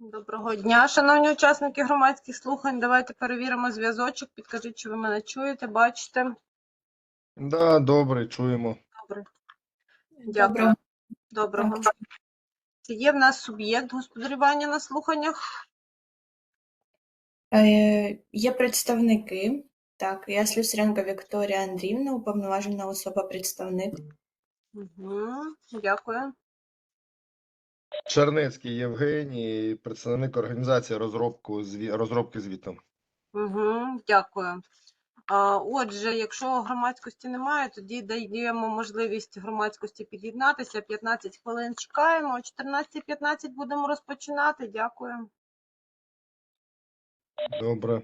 Доброго дня, шановні учасники громадських слухань. Давайте перевіримо зв'язочок. Підкажіть, чи ви мене чуєте, бачите. Да, добре, чуємо. Добре. Дякую. Доброго. Доброго. Чи є в нас суб'єкт господарювання на слуханнях? Е, Є представники. Так, я Слюсаренко Вікторія Андріївна, уповноважена особа-представник. Угу. Дякую. Чернецький Євгеній, представник організації розробку розробки звіту. Угу. Дякую. Отже, якщо громадськості немає, тоді даємо можливість громадськості під'єднатися. 15 хвилин чекаємо. О 14.15 будемо розпочинати. Дякую. Добре.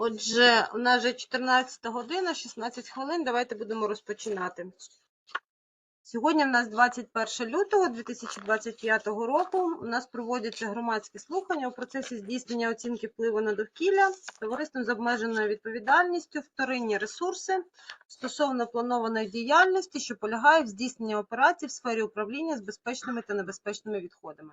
Отже, у нас вже 14 година, 16 хвилин. Давайте будемо розпочинати. Сьогодні в нас 21 лютого 2025 року. У нас проводяться громадські слухання у процесі здійснення оцінки впливу на довкілля товариством з обмеженою відповідальністю вторинні ресурси стосовно планованої діяльності, що полягає в здійсненні операцій в сфері управління з безпечними та небезпечними відходами.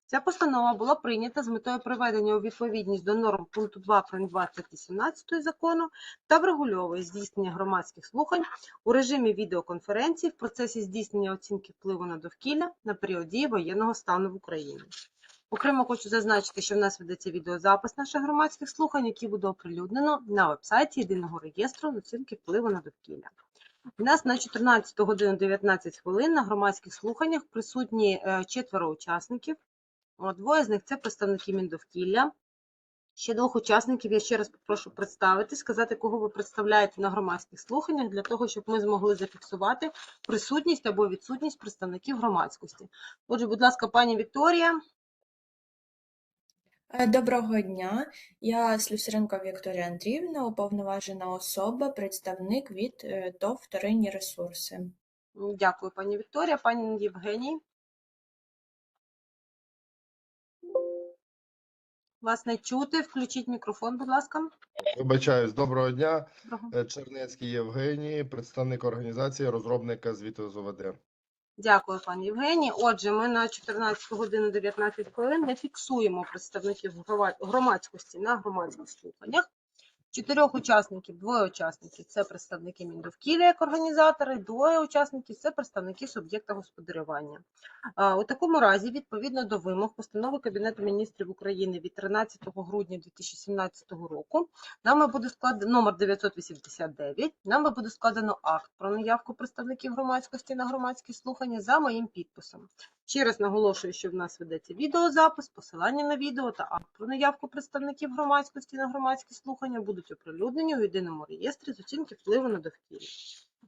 Ця постанова була прийнята з метою приведення у відповідність до норм пункту 2 прим. 2 статті 17 закону та врегульовує здійснення громадських слухань у режимі відеоконференції в процесі здійснення оцінки впливу на довкілля на період дії воєнного стану в Україні. Окремо хочу зазначити, що в нас ведеться відеозапис наших громадських слухань, який буде оприлюднено на вебсайті єдиного реєстру оцінки впливу на довкілля. У нас на 14 годину 19 хвилин на громадських слуханнях присутні е, четверо учасників. Двоє з них це представники Міндовкілля. Ще двох учасників я ще раз попрошу представити, сказати, кого ви представляєте на громадських слуханнях, для того, щоб ми змогли зафіксувати присутність або відсутність представників громадськості. Отже, будь ласка, пані Вікторія. Е, Доброго дня. Я Слюсаренко Вікторія Андріївна, уповноважена особа, представник від е, ТОВ «Вторинні ресурси». Дякую, пані Вікторія. Пані Євгеній. Вас не чути. Включіть мікрофон, будь ласка. Вибачаюсь, доброго дня. Доброго. Е, Чернецький Євгеній, представник організації, розробника звіту з ОВД. Дякую, пані Євгенії. Отже, ми на 14 годину 19 хвилин не фіксуємо представників громадськості на громадських слуханнях. Чотирьох учасників, двоє учасників це представники Міндовкілля як організатори, двоє учасників це представники суб'єкта господарювання. У такому разі, відповідно до вимог постанови Кабінету міністрів України від 13 грудня 2017 року, нами буде складено номер 989, нами буде складено акт про наявку представників громадськості на громадські слухання за моїм підписом. Ще раз наголошую, що в нас ведеться відеозапис, посилання на відео та акт про наявку представників громадськості на громадські слухання будуть оприлюднені у єдиному реєстрі з оцінки впливу на довкілля.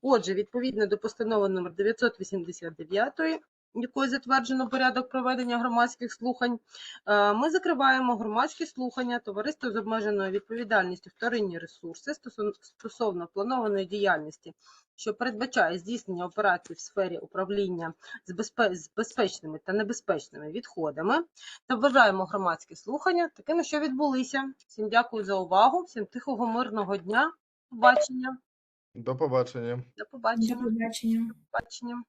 Отже, відповідно до постанови номер 989, якою затверджено порядок проведення громадських слухань, е, ми закриваємо громадські слухання товариства з обмеженою відповідальністю вторинні ресурси стосовно- планованої діяльності, що передбачає здійснення операцій в сфері управління з, безпе- з безпечними та небезпечними відходами та вважаємо громадські слухання такими, що відбулися. Всім дякую за увагу, всім тихого, мирного дня. Побачення. До побачення. До До побачення. побачення. побачення.